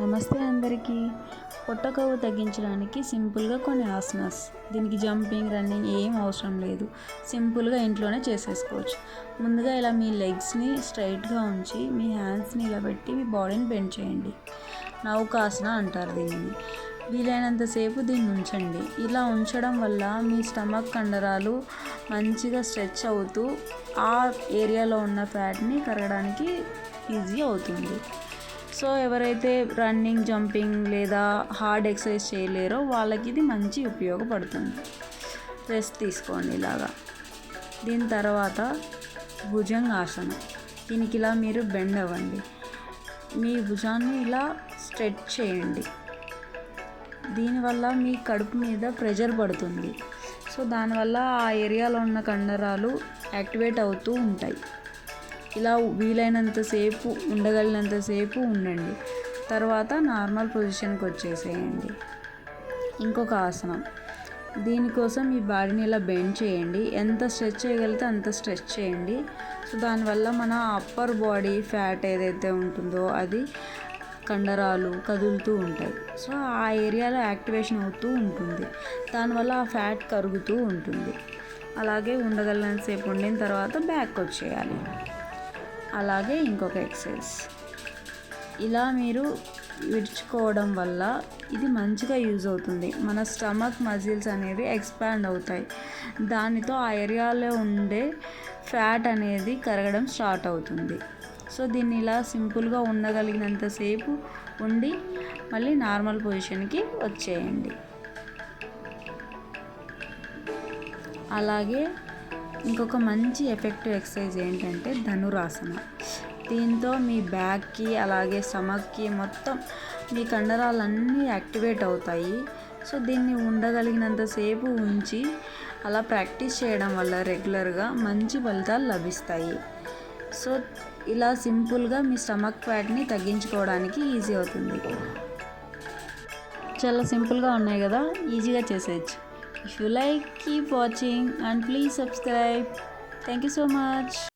నమస్తే అందరికీ. పొట్టకవ్వు తగ్గించడానికి సింపుల్గా కొన్ని ఆసనాస్. దీనికి జంపింగ్ రన్నింగ్ ఏం అవసరం లేదు. సింపుల్గా ఇంట్లోనే చేసేసుకోవచ్చు. ముందుగా ఇలా మీ లెగ్స్ని స్ట్రైట్గా ఉంచి మీ హ్యాండ్స్ని ఇలా పెట్టి మీ బాడీని బెండ్ చేయండి. నౌకాసన అంటారు దీనిని. వీలైనంతసేపు దీన్ని ఉంచండి. ఇలా ఉంచడం వల్ల మీ స్టమక్ కండరాలు మంచిగా స్ట్రెచ్ అవుతూ ఆ ఏరియాలో ఉన్న ఫ్యాట్ని కరగడానికి ఈజీ అవుతుంది. సో ఎవరైతే రన్నింగ్ జంపింగ్ లేదా హార్డ్ ఎక్సర్సైజ్ చేయలేరో వాళ్ళకి ఇది మంచి ఉపయోగపడుతుంది. రెస్ట్ తీసుకోండి ఇలాగా. దీని తర్వాత భుజంగాసనం. దీనికి ఇలా మీరు బెండ్ అవ్వండి. మీ భుజాన్ని ఇలా స్ట్రెచ్ చేయండి. దీనివల్ల మీ కడుపు మీద ప్రెషర్ పడుతుంది. సో దానివల్ల ఆ ఏరియాలో ఉన్న కండరాలు యాక్టివేట్ అవుతూ ఉంటాయి. ఇలా వీలైనంతసేపు ఉండగలిగినంతసేపు ఉండండి. తర్వాత నార్మల్ పొజిషన్కి వచ్చేసేయండి. ఇంకొక ఆసనం. దీనికోసం మీ బాడీని ఇలా బెండ్ చేయండి. ఎంత స్ట్రెచ్ చేయగలిగితే అంత స్ట్రెచ్ చేయండి. సో దానివల్ల మన అప్పర్ బాడీ ఫ్యాట్ ఏదైతే ఉంటుందో అది కండరాలు కదులుతూ ఉంటాయి. సో ఆ ఏరియాలో యాక్టివేషన్ అవుతూ ఉంటుంది. దానివల్ల ఆ ఫ్యాట్ కరుగుతూ ఉంటుంది. అలాగే ఉండగలిగినంతసేపు ఉండిన తర్వాత బ్యాక్ వచ్చేయాలి. అలాగే ఇంకొక ఎక్సైజ్. ఇలా మీరు విడుచుకోవడం వల్ల ఇది మంచిగా యూజ్ అవుతుంది. మన స్టమక్ మజిల్స్ అనేవి ఎక్స్పాండ్ అవుతాయి. దానితో ఆ ఏరియాలో ఉండే ఫ్యాట్ అనేది కరగడం స్టార్ట్ అవుతుంది. సో దీన్ని ఇలా సింపుల్గా ఉండగలిగినంతసేపు ఉండి మళ్ళీ నార్మల్ పొజిషన్కి వచ్చేయండి. అలాగే ఇంకొక మంచి ఎఫెక్టివ్ ఎక్సర్సైజ్ ఏంటంటే ధనురాసన. దీంతో మీ బ్యాక్కి అలాగే స్టమక్కి మొత్తం మీ కండరాలన్నీ యాక్టివేట్ అవుతాయి. సో దీన్ని ఉండగలిగినంతసేపు ఉంచి అలా ప్రాక్టీస్ చేయడం వల్ల రెగ్యులర్గా మంచి ఫలితాలు లభిస్తాయి. సో ఇలా సింపుల్గా మీ స్టమక్ ఫ్యాట్ని తగ్గించుకోవడానికి ఈజీ అవుతుంది. చాలా సింపుల్గా ఉన్నాయి కదా ఈజీగా చేసేయచ్చు. If you like, keep watching and please subscribe. Thank you so much.